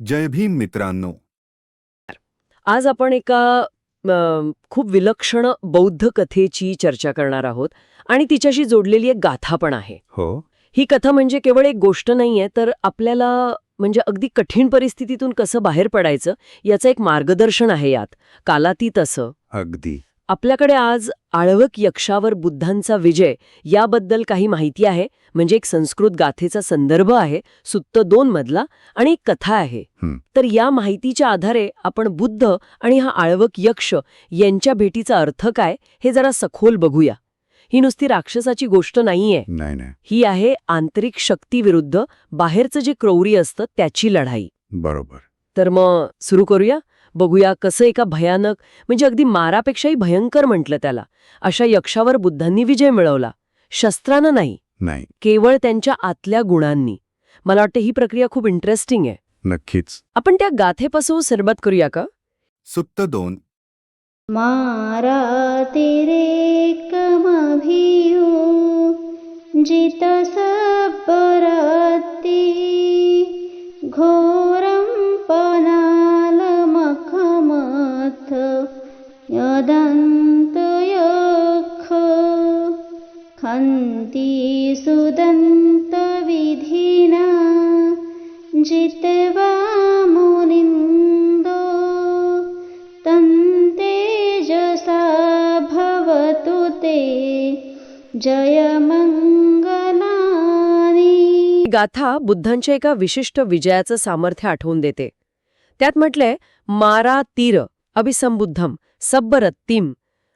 जय भीम मित्रांनो. आज आपण एका खूप विलक्षण बौद्ध कथेची चर्चा करणार आहोत आणि तिच्याशी जोडलेली एक गाथा पण आहे. हो. ही कथा म्हणजे केवळ एक गोष्ट नाहीये तर आपल्याला म्हणजे अगदी कठीण परिस्थितीतून कसं बाहेर पडायचं याचं एक मार्गदर्शन आहे यात. कालातीत असं. अगदी. आपल्याकडे आज आळवक यक्षावर बुद्धांचा विजय याबद्दल काही माहिती आहे. म्हणजे एक संस्कृत गाथेचा संदर्भ आहे. सुत्त दोन मधला आणि एक कथा आहे. तर या माहितीच्या आधारे आपण बुद्ध आणि हा आळवक यक्ष यांच्या भेटीचा अर्थ काय हे जरा सखोल बघूया. ही नुसती राक्षसाची गोष्ट नाहीये. नाही नाही. ही आहे आंतरिक शक्तीविरुद्ध बाहेरचं जे क्रौरी असतं त्याची लढाई. बरोबर. तर मग सुरू करूया. बघूया कसं एका भयानक म्हणजे अगदी मारापेक्षाही भयंकर म्हटलं त्याला. अशा यक्षावर बुद्धांनी विजय मिळवला. शस्त्रानं नाही. नाही. केवळ त्यांच्या आतल्या गुणांनी. मला वाटतं ही प्रक्रिया खूप इंटरेस्टिंग आहे. नक्कीच. आपण त्या गाथेपासून सुरुवात करूया का? सुत्त दोन. मारातिरेकमभियो जितसब्बरति खन्ति सुदन्तविधिना जित्वा मुनिन्दो। तन्तेजसा भवतु ते जयमङ्गलानि। गाथा बुद्धांच्या एका विशिष्ट विजयाचं सामर्थ्य आठवून देते. त्यात म्हटलंय मारा तीर अभिसंबुद्धम सब्बरत्तीम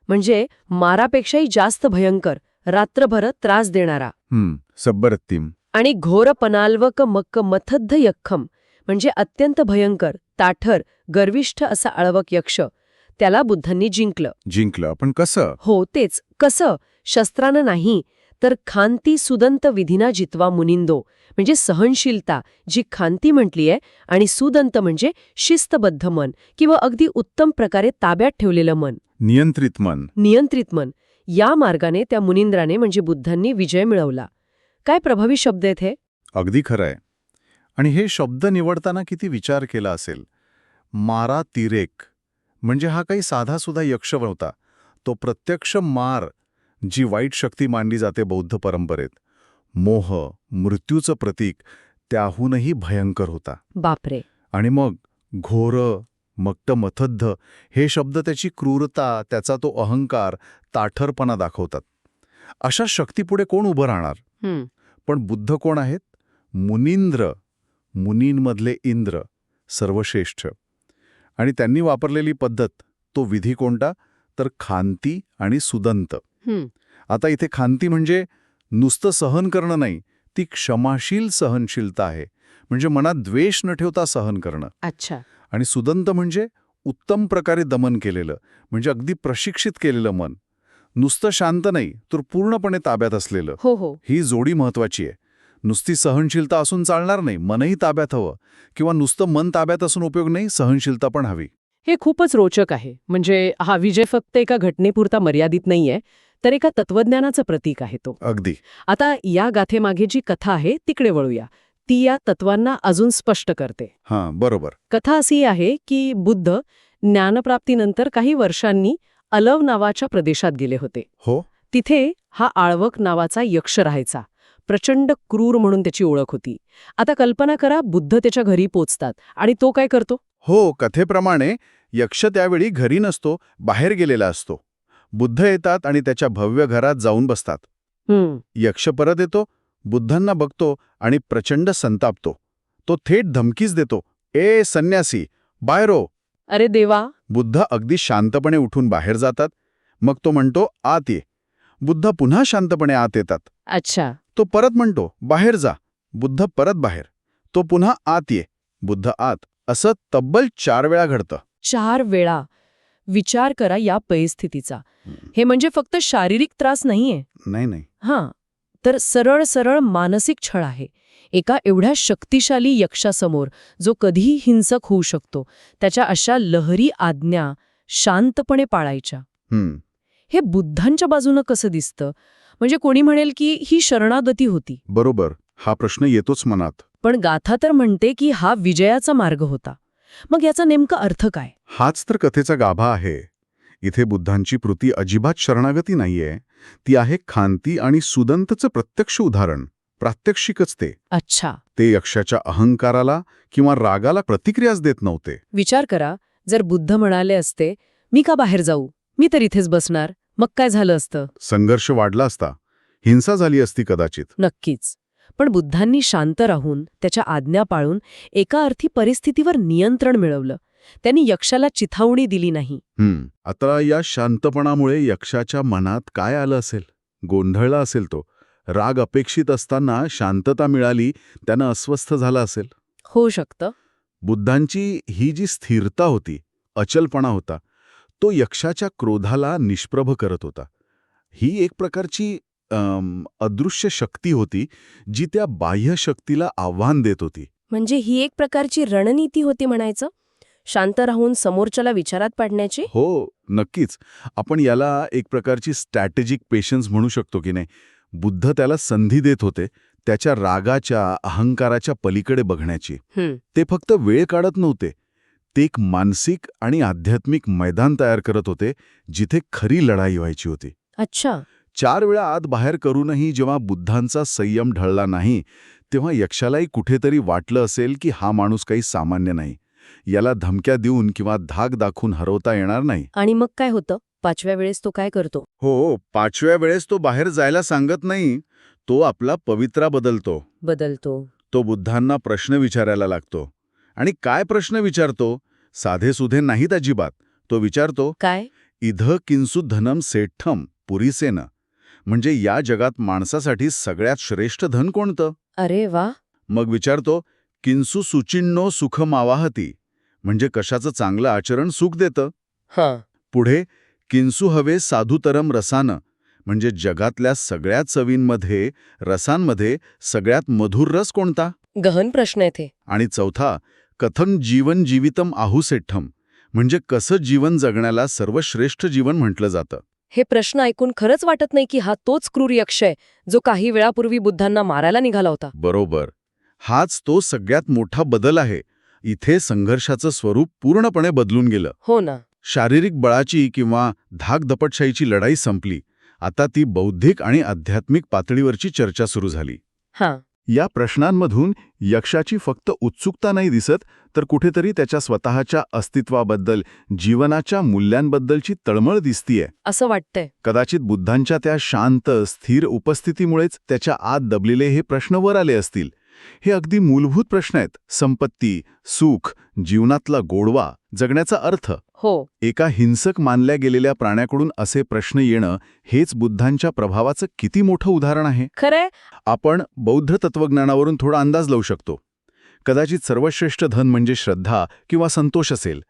म्हणजे मारापेक्षाही जास्त भयंकर रात्रभर त्रास देणारा. हम्म सब्बरत्तीम. आणि घोर पनाल्वक मक्क मथद्ध यख्खम म्हणजे अत्यंत भयंकर ताठर गर्विष्ठ असा अळवक यक्ष त्याला बुद्धांनी जिंकलं. जिंकलं. पण कसं? हो तेच. कसं? शस्त्रानं नाही तर खांती सुदंत विधिना जितवा मुनिंदो म्हणजे सहनशीलता जी खांती म्हटलीये आणि सुदंत म्हणजे शिस्तबद्ध मन किंवा अगदी उत्तम प्रकारे ताब्यात ठेवलेलं मन. नियंत्रित मन. नियंत्रित मन. या मार्गाने त्या मुनिंद्राने म्हणजे बुद्धांनी विजय मिळवला. काय प्रभावी शब्द आहेत हे? अगदी खरं आहे. आणि हे शब्द निवडताना किती विचार केला असेल. मारा तिरेक म्हणजे हा काही साधासुधा यक्ष नव्हता. तो प्रत्यक्ष मार जी वाईट शक्ती मानली जाते बौद्ध परंपरेत. मोह मृत्यूचं प्रतीक त्याहूनही भयंकर होता. बापरे. आणि मग घोर मट्ट मथद्ध हे शब्द त्याची क्रूरता त्याचा तो अहंकार ताठरपणा दाखवतात. अशा शक्तीपुढे कोण उभं राहणार? पण बुद्ध कोण आहेत? मुनींद्र. मुनींमधले इंद्र सर्वश्रेष्ठ. आणि त्यांनी वापरलेली पद्धत तो विधी कोणता? तर खांती आणि सुदंत. आता इथे खांती म्हणजे नुसतं सहन करणं नाही ती क्षमाशील सहनशीलता आहे. म्हणजे मनात द्वेष न ठेवता सहन करणं. अच्छा. आणि सुदंत म्हणजे उत्तम प्रकारे दमन केलेलं म्हणजे अगदी प्रशिक्षित केलेलं मन. नुसतं शांत नाही तर पूर्णपणे ताब्यात असलेलं. हो हो. ही जोडी महत्वाची आहे. नुसती सहनशीलता असून चालणार नाही मनही ताब्यात हवं. किंवा नुसतं मन ताब्यात असून उपयोग नाही सहनशीलता पण हवी. हे खूपच रोचक आहे. म्हणजे हा विजय फक्त एका घटनेपुरता मर्यादित नाहीये तर एका तत्वज्ञानाचं प्रतीक आहे तो. अगदी. आता या गाथेमागे जी कथा आहे तिकडे वळूया. ती या तत्वांना अजून स्पष्ट करते. हां बरोबर. कथा अशी आहे की बुद्ध ज्ञानप्राप्तीनंतर काही वर्षांनी अलव नावाच्या प्रदेशात गेले होते. हो? तिथे हा आळवक नावाचा यक्ष राहायचा. प्रचंड क्रूर म्हणून त्याची ओळख होती. आता कल्पना करा बुद्ध त्याच्या घरी पोचतात आणि तो काय करतो? हो कथेप्रमाणे यक्ष त्यावेळी घरी नसतो बाहेर गेलेला असतो. बुद्ध येतात आणि त्याच्या भव्य घरात जाऊन बसतात. यक्ष परत येतो बुद्धांना बघतो आणि प्रचंड संतापतो. तो थेट धमकीच देतो. ए संन्यासी बायरो अरे देवा. बुद्ध अगदी शांतपणे उठून बाहेर जातात. मग तो म्हणतो आत ये. बुद्ध पुन्हा शांतपणे आत येतात. अच्छा. तो परत म्हणतो बाहेर जा. बुद्ध परत बाहेर. तो पुन्हा आत ये. बुद्ध आत. असं तब्बल चार वेळा घडतं. चार वेळा. विचार करा या परिस्थितीचा. हे म्हणजे फक्त शारीरिक त्रास नाहीये? नाही नाही. हां. तर सरळ सरळ मानसिक छळ आहे. एका एवढ्या शक्तिशाली यक्षासमोर जो कधीही हिंसक होऊ शकतो त्याच्या अशा लहरी आज्ञा शांतपणे पाळायच्या. हे बुद्धांच्या बाजूनं कसं दिसतं? म्हणजे कोणी म्हणेल की ही शरणागती होती. बरोबर. हा प्रश्न येतोच मनात. पण गाथा तर म्हणते की हा विजयाचा मार्ग होता. मग याचा नेमका अर्थ काय? हाच तर कथेचा गाभा आहे. इथे बुद्धांची कृती अजिबात शरणागती नाहीये. ती आहे खांती आणि सुदंतचं प्रत्यक्ष उदाहरण प्रात्यक्षिकच ते. अच्छा. ते यक्षाच्या अहंकाराला किंवा रागाला प्रतिक्रियाच देत नव्हते. विचार करा जर बुद्ध म्हणाले असते मी का बाहेर जाऊ? मी तर इथेच बसणार. मग काय झालं असतं? संघर्ष वाढला असता. हिंसा झाली असती कदाचित. नक्कीच. पण बुद्धांनी शांत राहून त्याच्या आज्ञा पाळून एका अर्थी परिस्थितीवर नियंत्रण मिळवलं. त्यांनी यक्षाला चिथावणी दिली नाही. आता या शांतपणामुळे यक्षाच्या मनात काय आलं असेल? गोंधळला असेल तो. राग अपेक्षित असताना शांतता मिळाली त्यानं अस्वस्थ झाला असेल. होऊ शकतं. बुद्धांची ही जी स्थिरता होती अचलपणा होता तो यक्षाच्या क्रोधाला निष्प्रभ करत होता. ही एक प्रकारची अदृश्य शक्ती होती जी त्या बाह्य शक्तीला आव्हान देत होती. म्हणजे ही एक प्रकारची रणनीती होती म्हणायचं? शांत राहून समोरच्याला विचारात पाडण्याची? हो नक्कीच. आपण याला एक प्रकारची स्ट्रॅटेजिक पेशन्स म्हणू शकतो की नाही. बुद्ध त्याला संधी देत होते त्याच्या रागाच्या अहंकाराच्या पलीकडे बघण्याची. ते फक्त वेळ काढत नव्हते. ते एक मानसिक आणि आध्यात्मिक मैदान तयार करत होते जिथे खरी लढाई व्हायची होती. अच्छा. चार वेळा आत बाहेर करूनही जेव्हा बुद्धांचा संयम ढळला नाही तेव्हा यक्षालाही कुठेतरी वाटलं असेल की हा माणूस काही सामान्य नाही. याला धमक्या देऊन किंवा धाक दाखवून हरवता येणार नाही. आणि मग काय होतं? पाचव्या वेळेस तो काय करतो? हो पाचव्या वेळेस तो बाहेर जायला सांगत नाही. तो आपला पवित्रा बदलतो. बदलतो. तो बुद्धांना प्रश्न विचारायला लागतो. आणि काय प्रश्न विचारतो? साधेसुधे नाहीत अजिबात. तो विचारतो काय? इध किंसु धनम सेठ्ठम पुरीसेन. म्हणजे या जगात माणसासाठी सगळ्यात श्रेष्ठ धन कोणतं? अरे वा! मग विचारतो किंसु सुचिन्नो सुखमावाहती. म्हणजे कशाचं चांगलं आचरण सुख देतं? हां. पुढे किंसु हवे साधुतरम रसानं म्हणजे जगातल्या सगळ्यात चवींमध्ये रसांमध्ये सगळ्यात मधुर रस कोणता? गहन प्रश्न येथे आणि चौथा कथं जीवन जीवितम आहुसेठ्ठम म्हणजे कसं जीवन जगण्याला सर्वश्रेष्ठ जीवन म्हटलं जातं? हे प्रश्न ऐकून खरंच वाटत नाही की हा तोच क्रूर यक्ष आहे जो काही वेळापूर्वी बुद्धांना मारायला निघाला होता. बरोबर. हाच तो सगळ्यात मोठा बदल आहे इथे संघर्षाचं स्वरूप पूर्णपणे बदलून गेलं. हो ना. शारीरिक बळाची किंवा धाकदपटशाहीची लढाई संपली. आता ती बौद्धिक आणि आध्यात्मिक पातळीवरची चर्चा सुरू झाली. हां. या प्रश्नांमधून यक्षाची फक्त उत्सुकता नाही दिसत तर कुठेतरी त्याच्या स्वतःच्या अस्तित्वाबद्दल जीवनाच्या मूल्यांबद्दलची तळमळ दिसतीये. असं वाटतंय. कदाचित बुद्धांच्या त्या शांत स्थिर उपस्थितीमुळेच त्याच्या आत दबलेले हे प्रश्न वर आले असतील. हे अगदी मूलभूत प्रश्न आहेत. संपत्ती सुख जीवनातला गोडवा जगण्याचा अर्थ. हो. एका हिंसक मानल्या गेलेल्या प्राण्याकडून असे प्रश्न येणं हेच बुद्धांच्या प्रभावाचं किती मोठं उदाहरण आहे? खरंय. आपण बौद्ध तत्वज्ञानावरून थोडा अंदाज लावू शकतो. कदाचित सर्वश्रेष्ठ धन म्हणजे श्रद्धा किंवा संतोष असेल.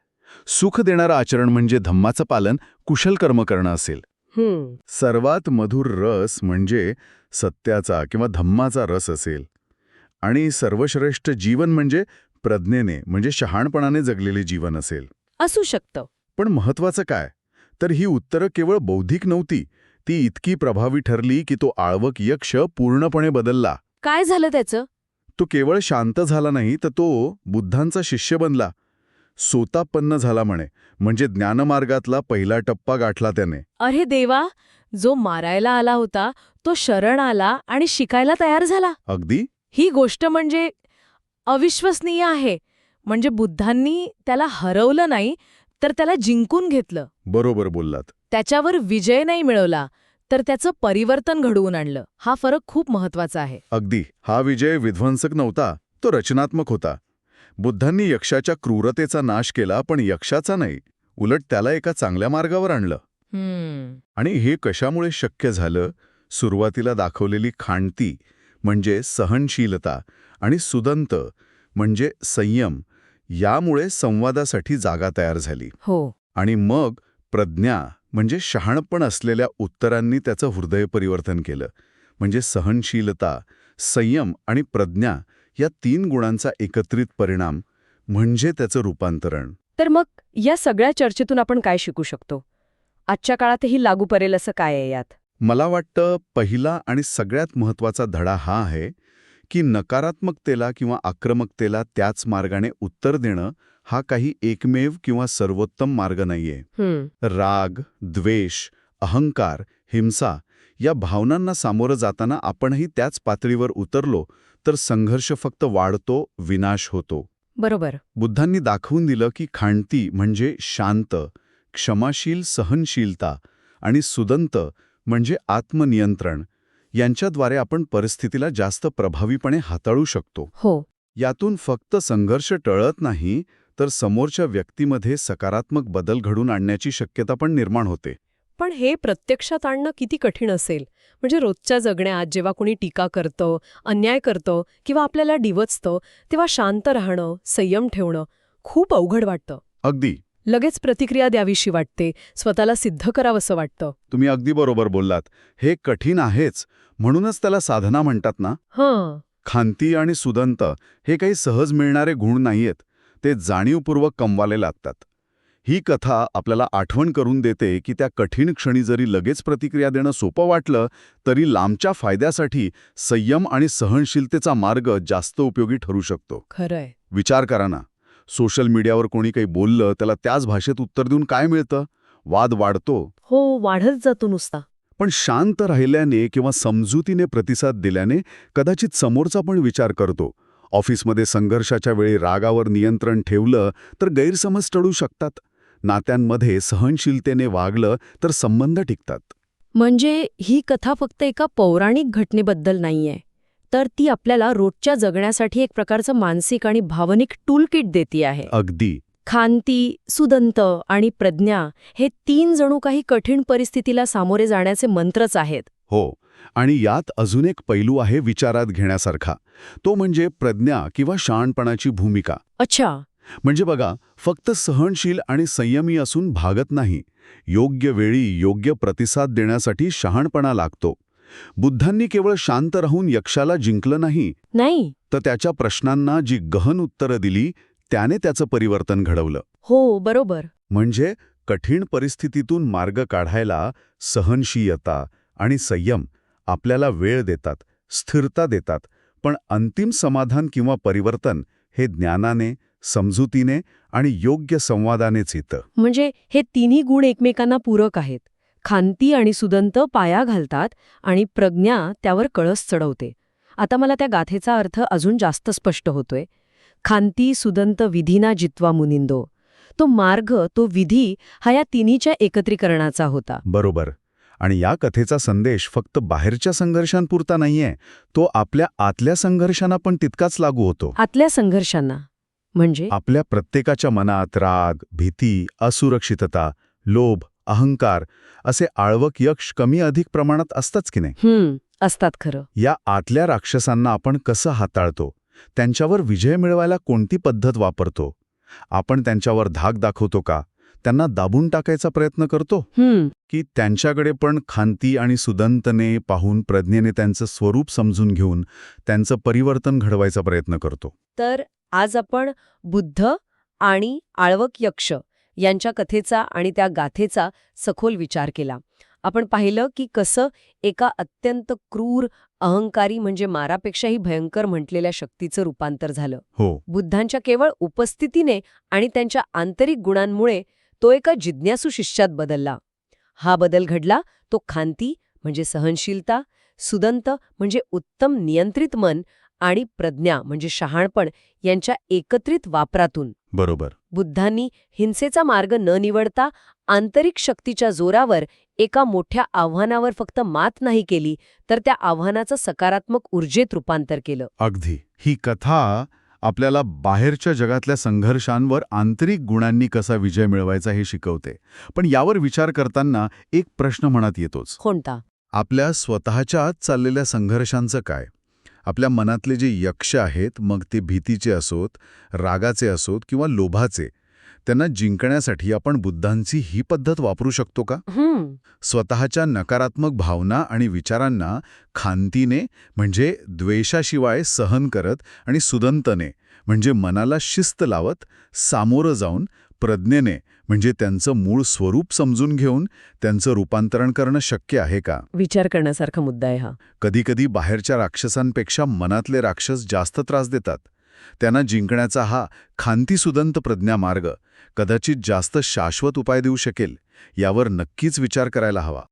सुख देणारं आचरण म्हणजे धम्माचं पालन कुशल कर्म करणं असेल. सर्वात मधुर रस म्हणजे सत्याचा किंवा धम्माचा रस असेल. आणि सर्वश्रेष्ठ जीवन म्हणजे प्रज्ञेने म्हणजे शहाणपणाने जगलेले जीवन असेल. असू शकतं. पण महत्वाचं काय? तर ही उत्तरं केवळ बौद्धिक नव्हती. ती इतकी प्रभावी ठरली की तो आळवक यक्ष पूर्णपणे बदलला. काय झालं त्याचं? तो केवळ शांत झाला नाही तर तो बुद्धांचा शिष्य बनला. सोतापन्न झाला म्हणे म्हणजे ज्ञानमार्गातला पहिला टप्पा गाठला त्याने. अरे देवा! जो मारायला आला होता तो शरण आला आणि शिकायला तयार झाला. अगदी? ही गोष्ट म्हणजे अविश्वसनीय आहे. म्हणजे बुद्धांनी त्याला हरवलं नाही तर त्याला जिंकून घेतलं. बरोबर बोललात. त्याच्यावर विजय नाही मिळवला तर त्याचं परिवर्तन घडवून आणलं. हा फरक खूप महत्त्वाचा आहे. अगदी. हा विजय विध्वंसक नव्हता तो रचनात्मक होता. बुद्धांनी यक्षाच्या क्रूरतेचा नाश केला पण यक्षाचा नाही. उलट त्याला एका चांगल्या मार्गावर आणलं. आणि हे कशामुळे शक्य झालं? सुरुवातीला दाखवलेली खाणती म्हणजे सहनशीलता आणि सुदंत म्हणजे संयम यामुळे संवादासाठी जागा तयार झाली. हो. आणि मग प्रज्ञा म्हणजे शहाणपण असलेल्या उत्तरांनी त्याचं हृदय परिवर्तन केलं. म्हणजे सहनशीलता संयम आणि प्रज्ञा या तीन गुणांचा एकत्रित परिणाम म्हणजे त्याचं रूपांतरण. तर मग या सगळ्या चर्चेतून आपण काय शिकू शकतो? आजच्या काळातही लागू पडेल असं काय आहे यात? मला वाटतं पहिला आणि सगळ्यात महत्त्वाचा धडा हा आहे की नकारात्मकतेला किंवा आक्रमकतेला त्याच मार्गाने उत्तर देणं हा काही एकमेव किंवा सर्वोत्तम मार्ग नाहीये. राग द्वेष अहंकार हिंसा या भावनांना सामोरं जाताना आपणही त्याच पातळीवर उतरलो तर संघर्ष फक्त वाढतो विनाश होतो. बरोबर. बुद्धांनी दाखवून दिलं की खाणती म्हणजे शांत क्षमाशील सहनशीलता आणि सुदंत म्हणजे आत्मनियंत्रण यांच्याद्वारे आपण परिस्थितीला जास्त प्रभावीपणे हाताळू शकतो. हो. यातून फक्त संघर्ष टळत नाही तर समोरच्या व्यक्तीमध्ये सकारात्मक बदल घडून आणण्याची शक्यता पण निर्माण होते. पण हे प्रत्यक्षात आणणं किती कठीण असेल? म्हणजे रोजच्या जगण्यात जेव्हा कोणी टीका करतं अन्याय करतं किंवा आपल्याला डिवचतं तेव्हा शांत राहणं संयम ठेवणं खूप अवघड वाटतं. अगदी. लगेच प्रतिक्रिया द्यावीशी वाटते स्वतःला सिद्ध करावंसं वाटतं. तुम्ही अगदी बरोबर बोललात. हे कठीण आहेच. म्हणूनच त्याला साधना म्हणतात ना? हां. खांती आणि सुदंत हे काही सहज मिळणारे गुण नाहीयेत. ते जाणीवपूर्वक कमवाले लागतात. ही कथा आपल्याला आठवण करून देते की त्या कठीण क्षणी जरी लगेच प्रतिक्रिया देणं सोपं वाटलं तरी लांबच्या फायद्यासाठी संयम आणि सहनशीलतेचा मार्ग जास्त उपयोगी ठरू शकतो. खरंय. विचार करा ना. सोशल मीडियावर कोणी काही बोललं त्याला त्याच भाषेत उत्तर देऊन काय मिळतं? वाद वाढतो. हो वाढत जातो नुसता. पण शांत राहिल्याने किंवा समजुतीने प्रतिसाद दिल्याने कदाचित समोरचा पण विचार करतो. ऑफिसमध्ये संघर्षाच्या वेळी रागावर नियंत्रण ठेवलं तर गैरसमज टळू शकतात. नात्यांमध्ये सहनशीलतेने वागलं तर संबंध टिकतात. म्हणजे ही कथा फक्त एका पौराणिक घटनेबद्दल नाहीये. तर ती आपल्याला रोजच्या जगण्यासाठी एक प्रकारचं मानसिक आणि भावनिक टूलकिट देते आहे. अगदी. खांती सुदंत आणि प्रज्ञा हे तीन जणू काही कठीण परिस्थितीला सामोरे जाण्याचे मंत्रच आहेत. हो आणि यात अजून एक पैलू आहे विचारात घेण्यासारखा. तो म्हणजे प्रज्ञा किंवा शहाणपणाची भूमिका. अच्छा. म्हणजे बघा फक्त सहनशील आणि संयमी असून भागत नाही. योग्य वेळी योग्य प्रतिसाद देण्यासाठी शहाणपणा लागतो. बुद्धांनी केवळ शांत राहून यक्षाला जिंकलं नाही नाही. तर त्याच्या प्रश्नांना जी गहन उत्तरं दिली त्याने त्याचं परिवर्तन घडवलं. हो बरोबर. म्हणजे कठीण परिस्थितीतून मार्ग काढायला सहनशीलता आणि संयम आपल्याला वेळ देतात स्थिरता देतात पण अंतिम समाधान किंवा परिवर्तन हे ज्ञानाने समजुतीने आणि योग्य संवादानेच येतं. म्हणजे हे तिन्ही गुण एकमेकांना पूरक आहेत. खांती आणि सुदंत पाया घालतात आणि प्रज्ञा त्यावर कळस चढवते. आता मला त्या गाथेचा अर्थ अजून जास्त स्पष्ट होतोय. खांती सुदंत विधीना जित्वा मुनिंदो. तो मार्ग तो विधी हा या तिन्हीच्या एकत्रीकरणाचा होता. बरोबर. आणि या कथेचा संदेश फक्त बाहेरच्या संघर्षांपुरता नाहीये तो आपल्या आतल्या संघर्षांना पण तितकाच लागू होतो. आतल्या संघर्षांना? म्हणजे? आपल्या प्रत्येकाच्या मनात राग भीती असुरक्षितता लोभ अहंकार असे आळवक यक्ष कमी अधिक प्रमाणात असताच की नाही? असतात खरं. या आतल्या राक्षसांना आपण कसं हाताळतो? त्यांच्यावर विजय मिळवायला कोणती पद्धत वापरतो? आपण त्यांच्यावर धाक दाखवतो का? त्यांना दाबून टाकायचा प्रयत्न करतो? की त्यांच्याकडे पण खांती आणि सुदंतने पाहून प्रज्ञेने त्यांचं स्वरूप समजून घेऊन त्यांचं परिवर्तन घडवायचा प्रयत्न करतो. तर आज आपण बुद्ध आणि आळवक यक्ष यांच्या कथेचा आणि त्या गाथेचा सखोल विचार केला. आपण पाहिलं की कसं एका अत्यंत क्रूर अहंकारी म्हणजे मारापेक्षाही भयंकर म्हटलेल्या शक्तीचं रूपांतर झालं. हो. बुद्धांच्या केवळ उपस्थितीने आणि त्यांच्या आंतरिक गुणांमुळे तो एका जिज्ञासू शिष्यात बदलला. हा बदल घडला तो खांती म्हणजे सहनशीलता सुदंत म्हणजे उत्तम नियंत्रित मन आणि प्रज्ञा म्हणजे शहाणपण यांच्या एकत्रित वापरातून. बरोबर. बुद्धांनी हिंसेचा मार्ग न निवडता आंतरिक शक्तीच्या जोरावर एका मोठ्या आव्हानावर फक्त मात नाही केली तर त्या आव्हानाचं सकारात्मक ऊर्जेत रूपांतर केलं. अगदी. ही कथा आपल्याला बाहेरच्या जगातल्या संघर्षांवर आंतरिक गुणांनी कसा विजय मिळवायचा हे शिकवते. पण यावर विचार करताना एक प्रश्न मनात येतोच. कोणता? आपल्या स्वतःच्या आत चाललेल्या संघर्षांचं काय? आपल्या मनातले जे यक्ष आहेत मग ते भीतीचे असोत रागाचे असोत किंवा लोभाचे त्यांना जिंकण्यासाठी आपण बुद्धांची ही पद्धत वापरू शकतो का? स्वतःच्या नकारात्मक भावना आणि विचारांना खांतीने म्हणजे द्वेषाशिवाय सहन करत आणि सुदंतने म्हणजे मनाला शिस्त लावत सामोरं जाऊन प्रज्ञेने म्हणजे त्यांचं मूळ स्वरूप समजून घेऊन त्यांचं रूपांतरण करणं शक्य आहे का? विचार करण्यासारखा मुद्दा आहे हा. कधीकधी बाहेरच्या राक्षसांपेक्षा मनातले राक्षस जास्त त्रास देतात. त्यांना जिंकण्याचा हा खांतीसुदंत प्रज्ञा मार्ग कदाचित जास्त शाश्वत उपाय देऊ शकेल यावर नक्कीच विचार करायला हवा.